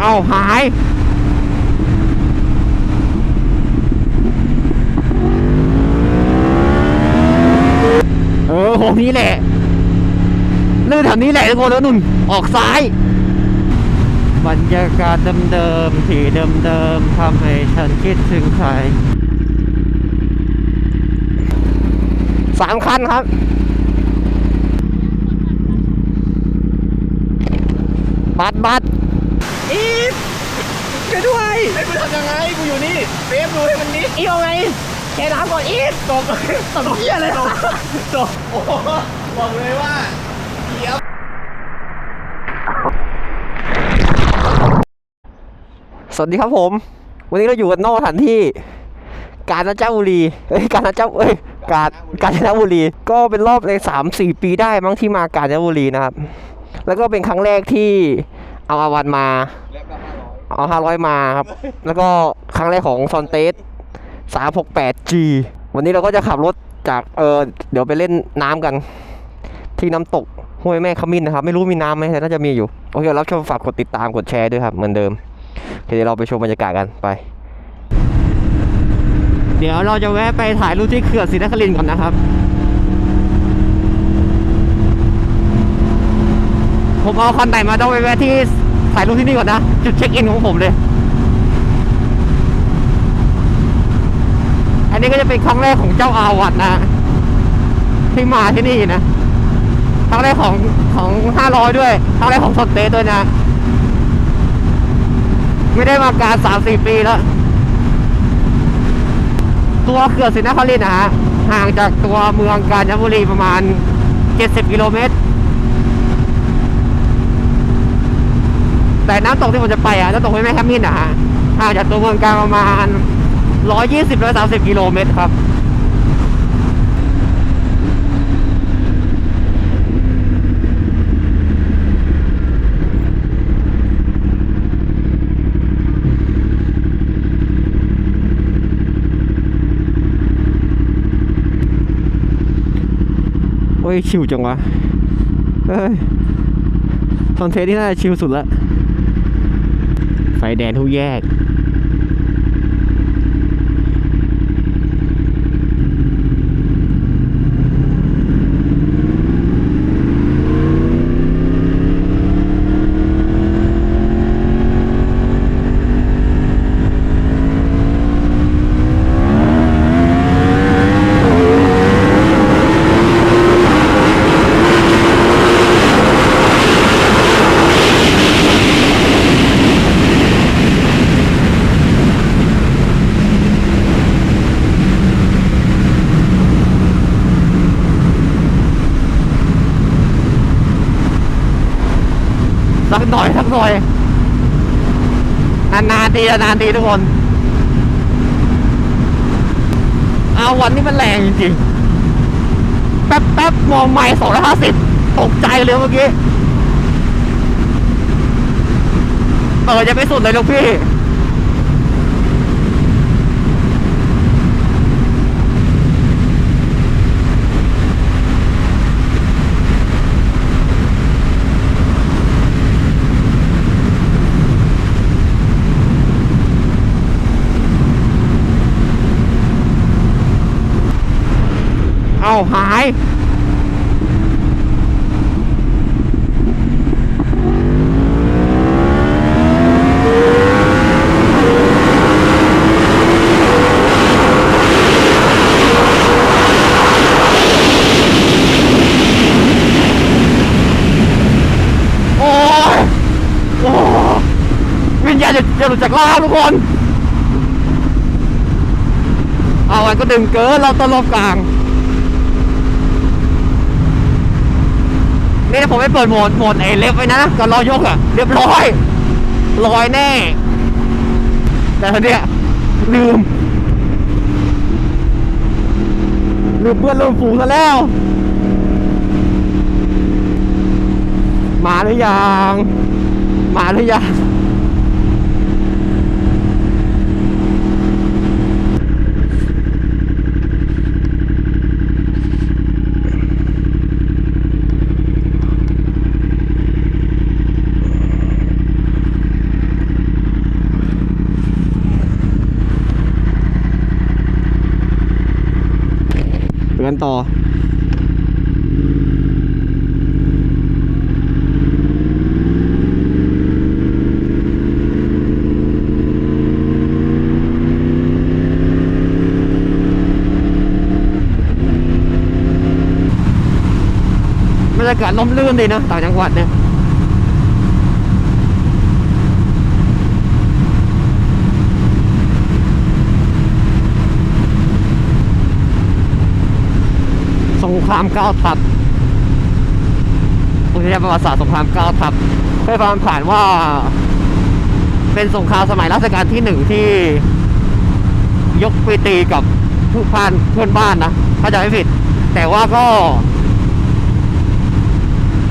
เอาหาย เออโหนี้แหละเลื่อนแถวนี้แหละทุกคนแล้วนุ่น ออกซ้าย บรรยากาศเดิมๆที่เดิมๆทำให้ฉันคิดถึงใครสามคันครับบัตรบัตรอีฟ ช่วยด้วยไอ้กูทำยังไงกูอยู่นี่เฟฟดูให้มันนิดเอียวไงแกน้ำก่อนอีกตกตกเหี้ยเลยตกตกโอ้โหบอกเลยว่าเดี๋ยวสวัสดีครับผม วันนี้เราอยู่กันนอกสถานที่ กาญจนบุรีเอ้ยกาญจนเอ้ยกาญกาญจนบุรี ก็เป็นรอบในสามสี่ปีได้มั้งที่มากาญจนบุรีนะครับ แล้วก็เป็นครั้งแรกที่เอาอาวันมา เอาห้าร้อยมาครับ แล้วก็ครั้งแรกของซอนเตสสามหกแปด G วันนี้เราก็จะขับรถจากเออเดี๋ยวไปเล่นน้ำกัน ที่น้ำตกห้วยแม่ขมิ้นนะครับ ไม่รู้มีน้ำไหมแต่น่าจะมีอยู่ โอเครับชมฝากกดติดตามกดแชร์ด้วยครับ เหมือนเดิมโอเคเดี๋ยวเราไปชมบรรยากาศกันไป เดี๋ยวเราจะแวะไปถ่ายรูปที่เขื่อนศรีนครินทร์ก่อนนะครับผมเอาคันไหนมาต้องไปแวะที่ ถ่ายรูปที่นี่ก่อนนะ จุดเช็คอินของผมเลย อันนี้ก็จะเป็นครั้งแรกของเจ้าอาวัตนะ ที่มาที่นี่นะ ครั้งแรกของของห้าร้อยด้วย ครั้งแรกของสดเตด้วยนะ ไม่ได้มาการสามสี่ปีแล้ว ตัวเขื่อนศรีนครินทร์นะฮะ ห่างจากตัวเมืองกาญจนบุรีประมาณ 70 กิโลเมตร แต่น้ำตกที่ผมจะไปอะน้ำตกห้วยแม่ขมิ้นอะฮะห่างจากตัวเมืองการประมาณ120 130กิโลเมตรครับโอ้ยชิวจังวะเฮ้ยคอนเทนต์ที่น่าจะชิลสุดละ ไฟแดงทุกแยก สัก หน่อยสักหน่อย นานๆทีนานๆทีทุกคน เอาวันนี้มันแรงจริงๆ แป๊บแป๊บๆมองไม่สองร้อยห้าสิบตกใจเลยเมื่อกี้เออจะไปสุดเลยลูกพี่าหาย โอ้ยโอ้วิญญาณจะจะหลุดจากล่างทุกคน เอาวันก็ดึงเกินเราตลบกลาง นี่ถ้ผมไม่เปิดโหมดโหมดไอ้เล็บไว้นะก่อนรอยกอะเรียบร้อยลอยแน่ แต่ทีเนี้ยลืมลืมเพื่อนลืมฝูงซะแล้ว มาหรือยัง มาหรือยัง ต่อบรรยากาศล่มลื่นเลยนะต่างจังหวัดเนี่ย สง ครามเก้าทัพอุทยานประวัติศาสตร์สงครามเก้าทัพเคยฟังผ่านว่า เป็นสงครามสมัยรัชกาลที่หนึ่งที่ ยกไปตีกับผู้พานเพื่อนบ้านนะถ้าจะไม่ผิด แต่ว่าก็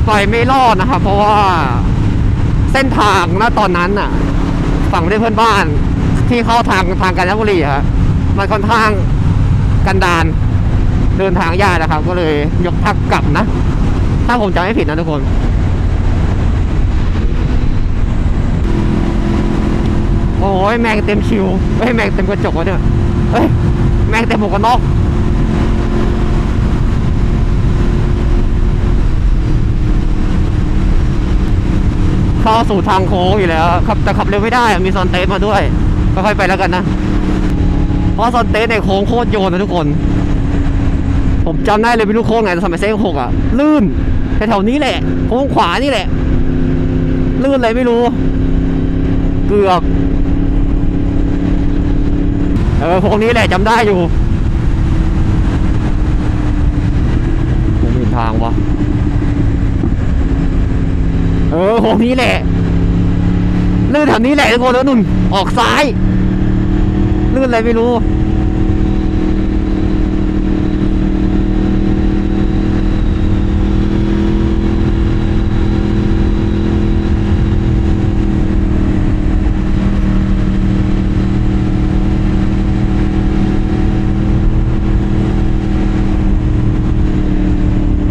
ไปไม่รอดนะครับ เพราะว่าเส้นทางณตอนนั้นน่ะ ฝั่งประเทศเพื่อนบ้าน ที่เข้าทางทางกาญจนบุรีอะฮะมันค่อนข้างกันดาน เดินทางยากนะครับ ก็เลยยกทัพกลับนะ ถ้าผมจำไม่ผิดนะทุกคนโอ้ยแมงเต็มชิวเฮ้ยแมงเต็มกระจกวะเนี่ยเฮ้ยแมงเต็มหมวกกันน็อกเข้าสู่ทางโค้งอยู่แล้วครับแต่ขับเร็วไม่ได้มีซอนเตสมาด้วยค่อยๆไปแล้วกันนะ เพราะซอนเตสในโค้งโคตรโยนนะทุกคน ผมจำได้เลยเป็นลูกโค้งไงสมัยเซ็งหกอะ ลื่นแถวนี้แหละโค้งขวานี่แหละ ลื่นอะไรไม่รู้ เกือบเออโค้งนี้แหละจำได้อยู่ผมมีทางวะเออโค้งนี้แหละลื่นแถวนี้แหละทุกคนแล้วนุ่นออกซ้ายลื่นอะไรไม่รู้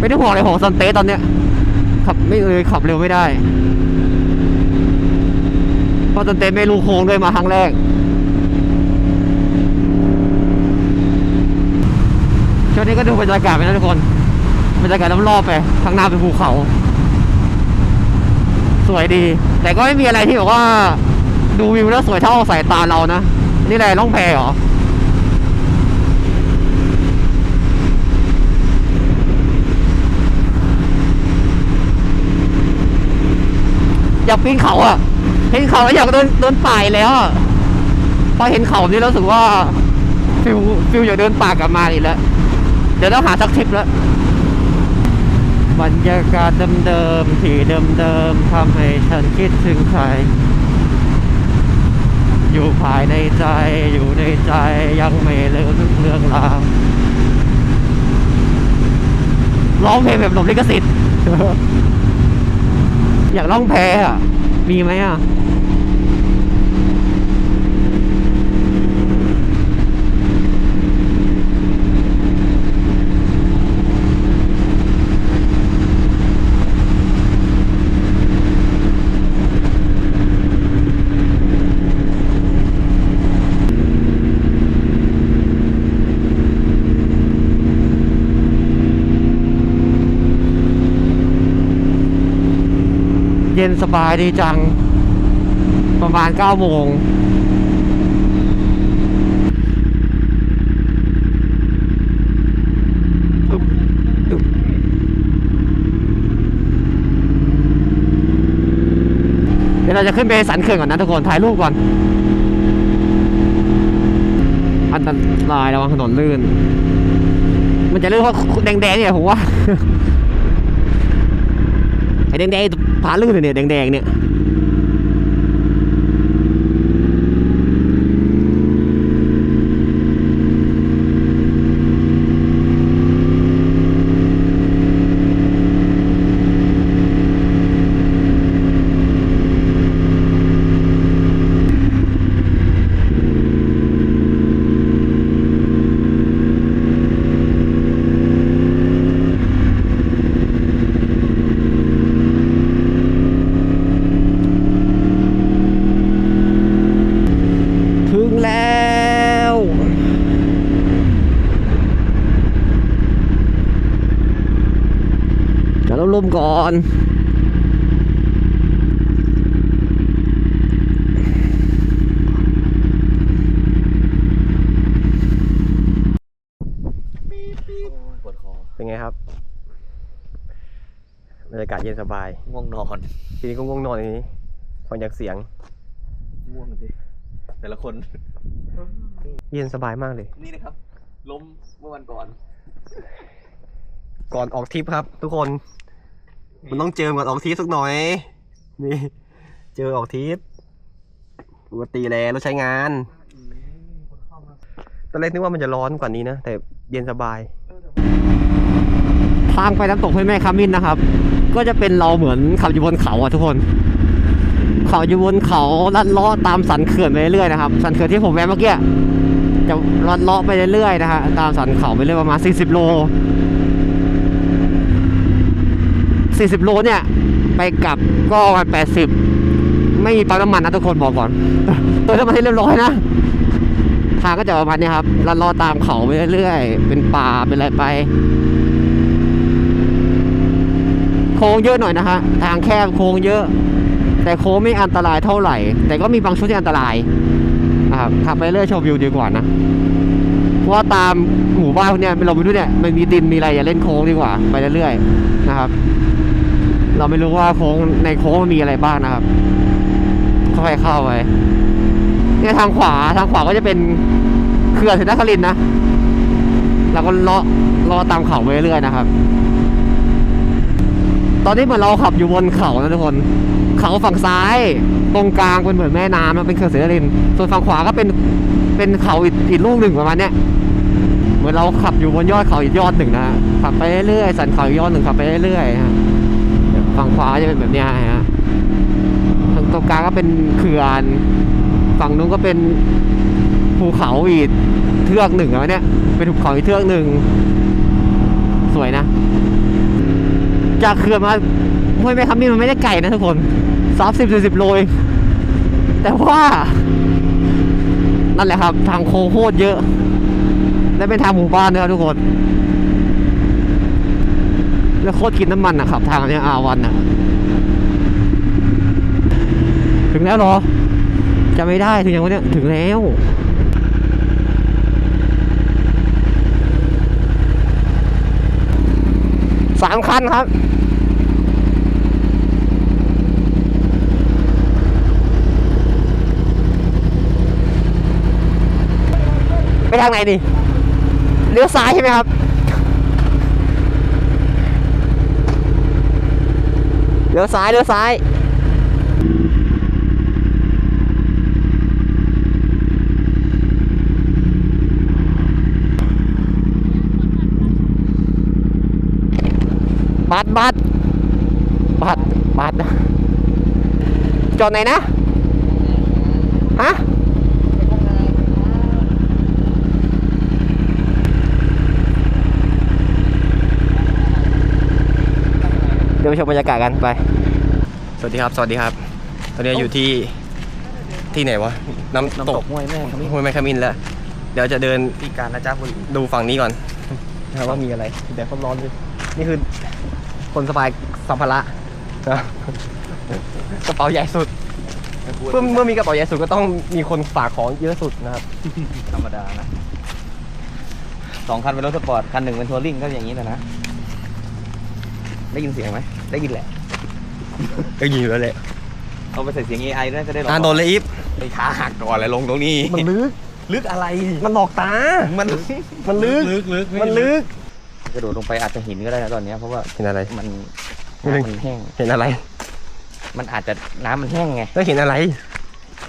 ไม่ได้ห่วงเลยของซันเต้ตอนเนี้ย ขับไม่เลยขับเร็วไม่ได้ เพราะซันเต้ไม่รู้โค้งด้วยมาครั้งแรก ช่วงนี้ก็ดูบรรยากาศไปนะทุกคน บรรยากาศรอบๆไปข้างหน้าเป็นภูเขา สวยดี แต่ก็ไม่มีอะไรที่แบบว่า ดูวิวแล้วสวยเท่าสายตาเรานะ นี่อะไรล่องแพเหรอ อยากปีนเขาอะ เห็นเขาแล้วอยากเดินเดินป่ายแล้วพอเห็นเขานี่รู้สึกว่าฟิลฟิลอยากเดินป่ากลับมาอีกแล้ว เดี๋ยวต้องหาสักทริปแล้วบรรยากาศเดิมๆที่เดิมๆทำให้ฉันคิดถึงใคร อยู่ภายในใจอยู่ในใจยังไม่เลิกเรื่องราวร้องเพลงแบบหลบลิขสิทธิ์ อยากล่องแพอะ มีไหมอะ นสบายดีจัง ประมาณเก้าโมงเดี๋ยวเราจะขึ้นไปสันเขื่อนก่อนนะทุกคน ถ่ายรูปก่อน อันตรายระวังถนนลื่น มันจะลื่นเพราะแดงๆเนี่ยผมว่าไอ้แดงๆ ผาลื่นเลยเนี่ยแดงๆเนี่ย ลมก่อนปวดคอเป็นไงครับบรรยากาศเย็นสบายง่วงนอนทีนี้ก็ง่วงนอนอย่างนี้ฟังจากเสียงง่วงสิแต่ละคน เย็นสบายมากเลย นี่นะครับ ล้มเมื่อวันก่อน ก่อนออกทริปครับ ทุกคน มันต้องเจอก่อนออกทริปสักหน่อย นี่ เจอออกทริปปกติแล้วรถใช้งานตอนแรกนึกว่ามันจะร้อนกว่านี้นะ แต่เย็นสบายทางไปน้ำตกห้วยแม่คามินนะครับ ก็จะเป็นเราเหมือนขับอยู่บนเขาอะทุกคน เขาอยู่บนเขาลัดเลาะตามสันเขื่อนไปเรื่อยๆนะครับ สันเขื่อนที่ผมแวะเมื่อกี้จะลัดเลาะไปเรื่อยๆนะฮะตามสันเขาไปเรื่อยประมาณ40โล 40 โลเนี่ย ไปกลับก็ประมาณ80 ไม่มีปั๊มน้ำมันนะทุกคนบอกก่อนเติมน้ำมันให้เรียบร้อยนะ ทางก็จะประมาณนี้ครับลัดลาะตามเขาไปเรื่อยๆ เป็นป่าเป็นอะไรไป โค้งเยอะหน่อยนะฮะ ทางแคบโค้งเยอะ แต่โค้งไม่อันตรายเท่าไหร่ แต่ก็มีบางช่วงที่อันตรายนะครับขับไปเรื่อยชมวิวดีกว่านะเพราะว่าตามหมู่บ้านพวกเนี่ยเราไม่รู้เนี่ยมันมีดินมีอะไรอย่าเล่นโค้งดีกว่า ไปเรื่อยๆนะครับ เราไม่รู้ว่าโค้งในโค้งมันมีอะไรบ้างนะครับค่อยเข้าไปเนี่ยทางขวาทางขวาก็จะเป็นเขื่อนศรีนครินนะเราก็เลาะเลาะตามเขาไปเรื่อยๆนะครับ ตอนนี้เหมือนเราขับอยู่บนเขานะทุกคน เขาฝั่งซ้าย ตรงกลางเป็นเหมือนแม่น้ำนเป็นเขื่อนศรีนคริน ส่วนฝั่งขวาก็เป็นเป็นเขาอีกอีกลูกหนึ่งประมาณเนี้ยเหมือนเราขับอยู่บนยอดเขาอีกยอดหนึ่งนะขับไปเรื่อยๆสันเขาอีกยอดหนึ่งขับไปเรื่อยๆฮะ ฝั่งขวาจะเป็นแบบนี้ฮะทางตรงกลางก็เป็นเขื่อน ฝั่งนู้นก็เป็นภูเขาอีกเทือกหนึ่งอะไรเนี้ยเป็นภูเขาอีกเทือกหนึ่ง สวยนะ จากเขื่อนมาห้วยแม่คำนี่มันไม่ได้ไกลนะทุกคนสามสิบสี่สิบโลเองแต่ว่า นั่นแหละครับ ทางโค้งโคตรเยอะ และเป็นทางหมู่บ้านด้วยครับทุกคน แล้วโคตรกินน้ำมันนะครับทางเนี้ยอาวันอะถึงแล้วเหรอจะไม่ได้ถึงยังวะเนี่ยถึงแล้วสามคันครับ ไปทางไหนดิเลี้ยวซ้ายใช่ไหมครับ เลี้ยวซ้ายเลี้ยวซ้ายบัตรบัตรบัตรบัตรจอดไหนนะ ฮะ ดี๋ยวไปชมบรรยากาศกันไป สวัสดีครับ สวัสดีครับ ตอนนี้อยู่ที่ที่ไหนวะ น้ำน้ำตตกกห้วยแม่ขมิ้นห้วยแม่ขมิ้นแล้ว เดี๋ยวจะเดินที่การนะจ๊ะบุรีดูฝั่งนี้ก่อนนะครับว่ามีอะไรเดี๋ยวความร้อนดินี่คือคนสบายสัมภาระนะกระเป๋าใหญ่สุดเมื่อเมื่อมีกระเป๋าใหญ่สุดก็ต้องมีคนฝากของเยอะสุดนะครับ ธรรมดานะสองคันเป็นรถสปอร์ตคันหนึ่งเป็นทัวริ่งก็อย่างนี้แหละนะ ได้ยินเสียงไหม ได้ยินแหละ ก็ยิงอยู่แล้วแหละเอาไปใส่เสียง AI ด้วยจะได้ร้อ่าโดนเลยอีฟไอ้ขาหักก่อนเลยลงตรงนี้ มันลึก ลึกอะไร มันหลอกตา มันมันลึก ลึกลึกมันลึก กระโดดลงไปอาจจะเห็นก็ได้นะตอนเนี้ยเพราะว่าเห็นอะไร มันไม่เป็นน้ำมันแห้ง เห็นอะไรมันอาจจะน้ำมันแห้งไงแล้วเห็นอะไร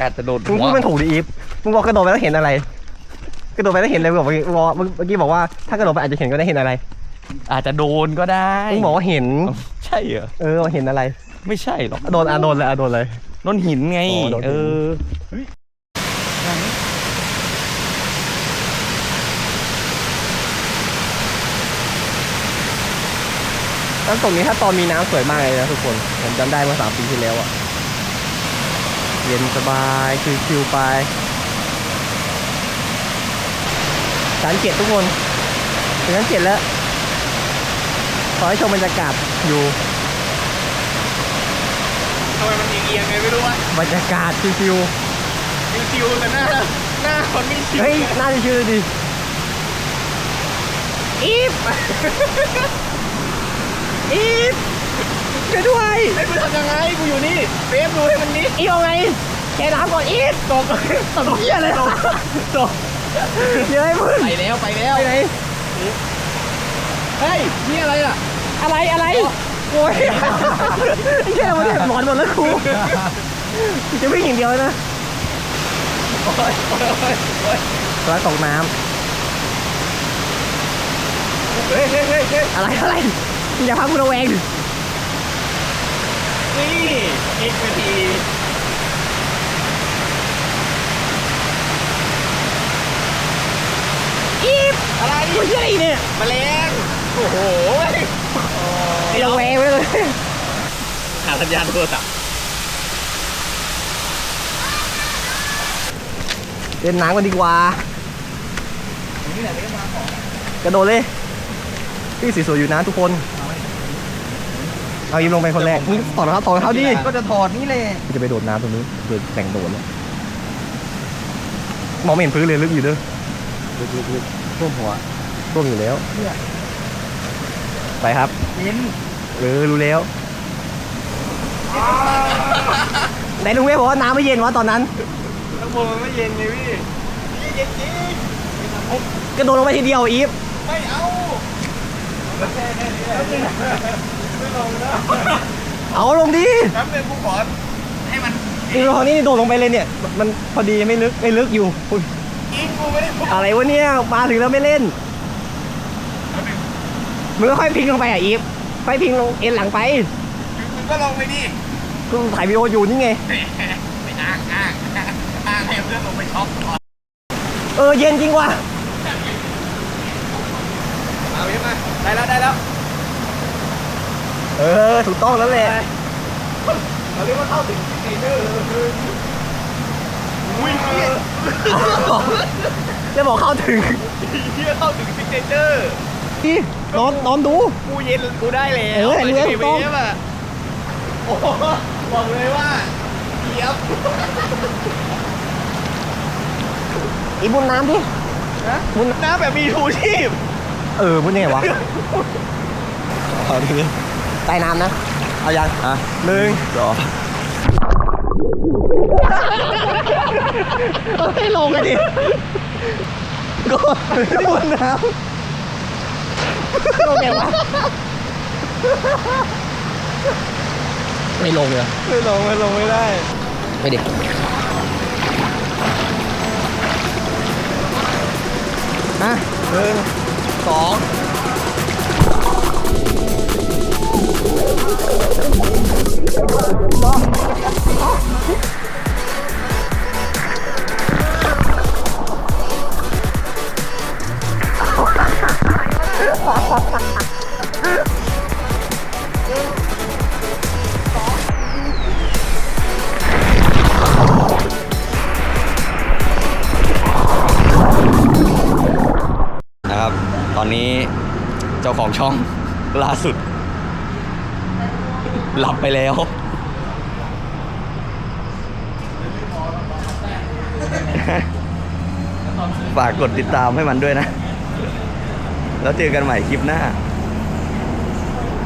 อาจจะโดดมึงหัพูวดมันถูกดิอีฟมึงบอกกระโดดไปแล้วเห็นอะไรกระโดดไปแล้วเห็นอะไรมึงบอกเมื่อกี้บอกเมื่อกี้บอกว่าถ้ากระโดดไปอาจจะเห็นก็ได้เห็นอะไรอาจจะโดนก็ได้มึงบอกว่าเห็น ใช่เหรอ เออเห็นอะไร ไม่ใช่หรอกโดนอะโดนเลยอะโดนเลยโดนหินไง อ๋อโดนหิน เออแล้วตรงนี้ถ้าตอนมีน้ำสวยมากเลยนะทุกคน ผมจำได้เมื่อสามปีที่แล้วอะเย็นสบายชิวๆไปชั้นเจ็ดทุกคนถึงชั้นเจ็ดแล้ว ขอให้ชมบรรยากาศอยู่ทำไมมันเอียงๆไงไม่รู้วะบรรยากาศชิวชิวๆแต่หน้าหน้าคนไม่ชิๆวเฮ้ยน่าจะชิวดิอีฟอีฟช่วยด้วยไอ้กูทำยังไงกูอยู่นี่เฟฟดูให้มันนิดอีฟเอาไงแกน้ำก่อนอีฟตกตกเหี้ยเลยตกตกเดี๋ยวให้มึงไปแล้วไปแล้วไปไหน เฮ้ยนี่อะไรอะ อะไรอะไรโอ้ยแค่มาเรียบร้อนหมดแล้วครูจะวิ่งอย่างเดียวเลยนะโอ้ยโอ้ยโอ้ยโอ้ยแล้วตกน้เฮ้ยเฮ้ยเฮ้ยเฮ้ยำอะไรอะไรอย่าพากูระแวงดินี่เอ็กซ์ทีอีฟอะไรกูเชื่ออะไรเนี่ยแมลง โอ้โหระแวงไว้เลยหาสัญญาณโทรศัพท์เล่นน้ำกันดีกว่านี่แหละเรื่องมาของกระโดดเลย พี่สีสวยอยู่นะทุกคน เอายิ้มลงไปคนแรกมึงถอดรองเท้าถอดรองเท้าดิก็จะถอดนี่แหละกูจะไปโดดน้ำตรงนี้เดินแต่งโดดแล้วมองไม่เห็นพื้นเลยลึกอยู่เด้อลึกลึกลึกท่วมหัวร่วมอยู่แล้ว ไปครับยินเออรู้แล้วไหนลุงเว้ยบอกว่าน้ำไม่เย็นวะตอนนั้นข้างบนมันไม่เย็นไงพี่เย็นจริงกระโดดลงไปทีเดียวอีฟไม่เอาไม่ลงแล้วเอาลงดิแป๊บนึงกูขอให้มันอีกตอนนี้โดดลงไปเลยเนี่ย มันพอดีไม่ลึกไม่ลึกอยู่อุ๊ยกินกูไม่ได้พูดอะไรวะเนี่ยมาถึงแล้วไม่เล่น มึงก็ค่อยพิงลงไปอะอีฟค่อยพิงลงเอ็นหลังไปมึงก็ลงไปดิกูถ่ายวิดีโออยู่นี่ไงไปอ้างอ้างอ้างให้เพื่อนลงไปช็อปก่อนเออเย็นจริงว่ะเอาไปมาได้แล้วได้แล้ว เออถูกต้องแล้วแหละเราเรียกว่าเข้าถึงสเตเนอร์อุ้ยเฮียจะบอกเข้าถึงเฮียเข้าถึงสเตเนอร์ ดินอนนอนดู กูเย็นกูได้แล้วเออเห็นไหมไปถูกต้องเวฟอะโอ้โหบอกเลยว่าเทียบอีบุญน้ำดินะบุญน้ำแบบมีทูชีพเออบุญยังไงวะเอาดิใต้น้ำนะ เอายังอะหนึ่งสองเอ้ยลงกันดิก็บุญน้ำ ลงไงวะไม่ลงเลยไม่ลงไม่ลงไม่ได้ ไปดิมาหนึ่งสอง จ้าของช่องล่าสุด หลับไปแล้ว ฝากกดติดตามให้มันด้วยนะ แล้วเจอกันใหม่คลิปหน้า